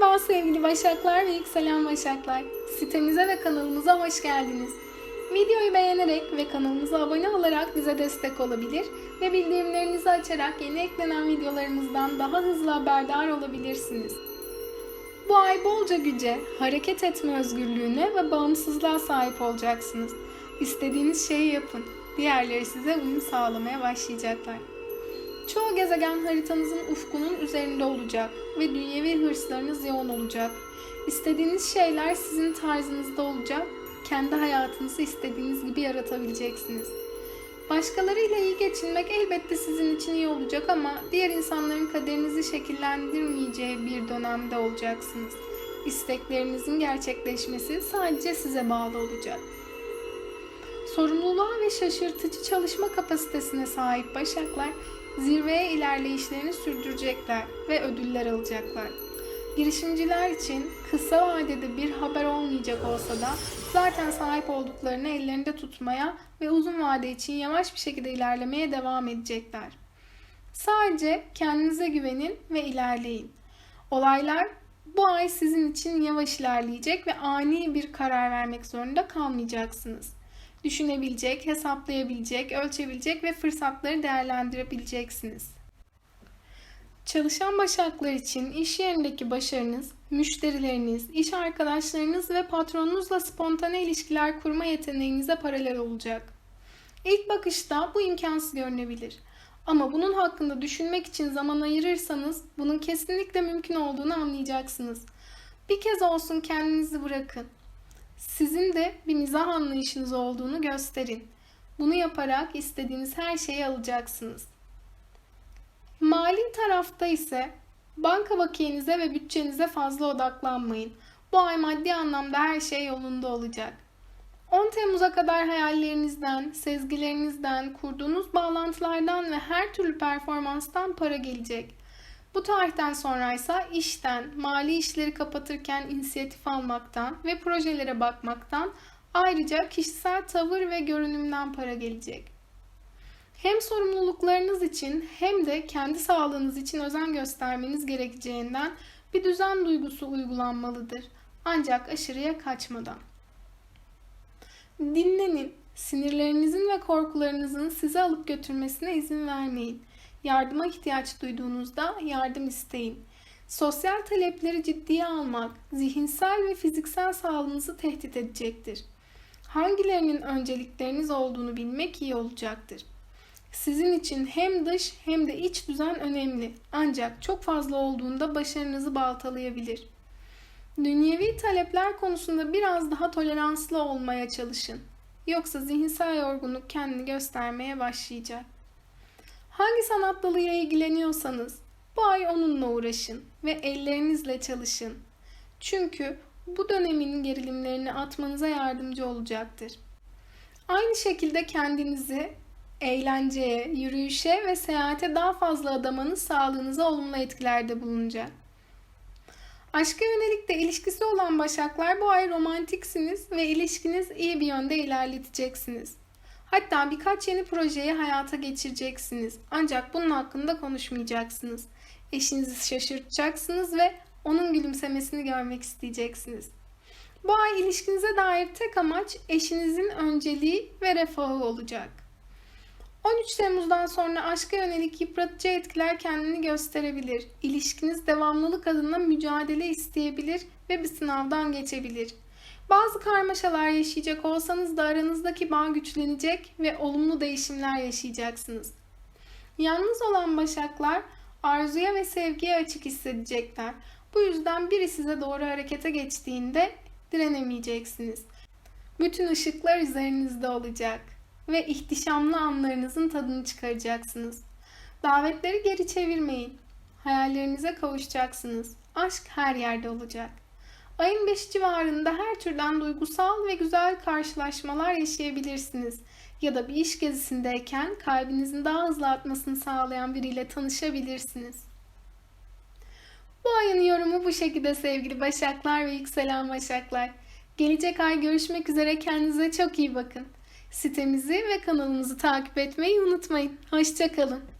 Merhaba sevgili Başaklar ve Yükselen Başaklar. Sitemize ve kanalımıza hoş geldiniz. Videoyu beğenerek ve kanalımıza abone olarak bize destek olabilir ve bildirimlerinizi açarak yeni eklenen videolarımızdan daha hızlı haberdar olabilirsiniz. Bu ay bolca güce, hareket etme özgürlüğüne ve bağımsızlığa sahip olacaksınız. İstediğiniz şeyi yapın. Diğerleri size uyum sağlamaya başlayacaklar. Çoğu gezegen haritanızın ufkunun üzerinde olacak ve dünyevi hırslarınız yoğun olacak. İstediğiniz şeyler sizin tarzınızda olacak. Kendi hayatınızı istediğiniz gibi yaratabileceksiniz. Başkalarıyla iyi geçinmek elbette sizin için iyi olacak ama diğer insanların kaderinizi şekillendirmeyeceği bir dönemde olacaksınız. İsteklerinizin gerçekleşmesi sadece size bağlı olacak. Sorumluluğa ve şaşırtıcı çalışma kapasitesine sahip başaklar zirveye ilerleyişlerini sürdürecekler ve ödüller alacaklar. Girişimciler için kısa vadede bir haber olmayacak olsa da zaten sahip olduklarını ellerinde tutmaya ve uzun vade için yavaş bir şekilde ilerlemeye devam edecekler. Sadece kendinize güvenin ve ilerleyin. Olaylar bu ay sizin için yavaş ilerleyecek ve ani bir karar vermek zorunda kalmayacaksınız düşünebilecek, hesaplayabilecek, ölçebilecek ve fırsatları değerlendirebileceksiniz. Çalışan başaklar için iş yerindeki başarınız, müşterileriniz, iş arkadaşlarınız ve patronunuzla spontane ilişkiler kurma yeteneğinize paralel olacak. İlk bakışta bu imkansız görünebilir. Ama bunun hakkında düşünmek için zaman ayırırsanız bunun kesinlikle mümkün olduğunu anlayacaksınız. Bir kez olsun kendinizi bırakın. Sizin de bir mizah anlayışınız olduğunu gösterin. Bunu yaparak istediğiniz her şeyi alacaksınız. Mali tarafta ise banka bakiyenize ve bütçenize fazla odaklanmayın. Bu ay maddi anlamda her şey yolunda olacak. 10 Temmuz'a kadar hayallerinizden, sezgilerinizden, kurduğunuz bağlantılardan ve her türlü performanstan para gelecek. Bu tarihten sonra ise işten, mali işleri kapatırken inisiyatif almaktan ve projelere bakmaktan ayrıca kişisel tavır ve görünümden para gelecek. Hem sorumluluklarınız için hem de kendi sağlığınız için özen göstermeniz gerekeceğinden bir düzen duygusu uygulanmalıdır. Ancak aşırıya kaçmadan. Dinlenin. Sinirlerinizin ve korkularınızın sizi alıp götürmesine izin vermeyin. Yardıma ihtiyaç duyduğunuzda yardım isteyin. Sosyal talepleri ciddiye almak, zihinsel ve fiziksel sağlığınızı tehdit edecektir. Hangilerinin öncelikleriniz olduğunu bilmek iyi olacaktır. Sizin için hem dış hem de iç düzen önemli. Ancak çok fazla olduğunda başarınızı baltalayabilir. Dünyevi talepler konusunda biraz daha toleranslı olmaya çalışın. Yoksa zihinsel yorgunluk kendini göstermeye başlayacak. Hangi sanat dalıyla ilgileniyorsanız bu ay onunla uğraşın ve ellerinizle çalışın. Çünkü bu dönemin gerilimlerini atmanıza yardımcı olacaktır. Aynı şekilde kendinizi eğlenceye, yürüyüşe ve seyahate daha fazla adamanız sağlığınıza olumlu etkilerde bulunacak. Aşka yönelik de ilişkisi olan başaklar bu ay romantiksiniz ve ilişkiniz iyi bir yönde ilerleteceksiniz. Hatta birkaç yeni projeyi hayata geçireceksiniz. Ancak bunun hakkında konuşmayacaksınız. Eşinizi şaşırtacaksınız ve onun gülümsemesini görmek isteyeceksiniz. Bu ay ilişkinize dair tek amaç eşinizin önceliği ve refahı olacak. 13 Temmuz'dan sonra aşka yönelik yıpratıcı etkiler kendini gösterebilir. İlişkiniz devamlılık adına mücadele isteyebilir ve bir sınavdan geçebilir. Bazı karmaşalar yaşayacak olsanız da aranızdaki bağ güçlenecek ve olumlu değişimler yaşayacaksınız. Yalnız olan başaklar arzuya ve sevgiye açık hissedecekler. Bu yüzden biri size doğru harekete geçtiğinde direnemeyeceksiniz. Bütün ışıklar üzerinizde olacak ve ihtişamlı anlarınızın tadını çıkaracaksınız. Davetleri geri çevirmeyin. Hayallerinize kavuşacaksınız. Aşk her yerde olacak. Ayın 5 civarında her türden duygusal ve güzel karşılaşmalar yaşayabilirsiniz. Ya da bir iş gezisindeyken kalbinizin daha hızlı atmasını sağlayan biriyle tanışabilirsiniz. Bu ayın yorumu bu şekilde sevgili başaklar ve yükselen başaklar. Gelecek ay görüşmek üzere kendinize çok iyi bakın. Sitemizi ve kanalımızı takip etmeyi unutmayın. Hoşçakalın.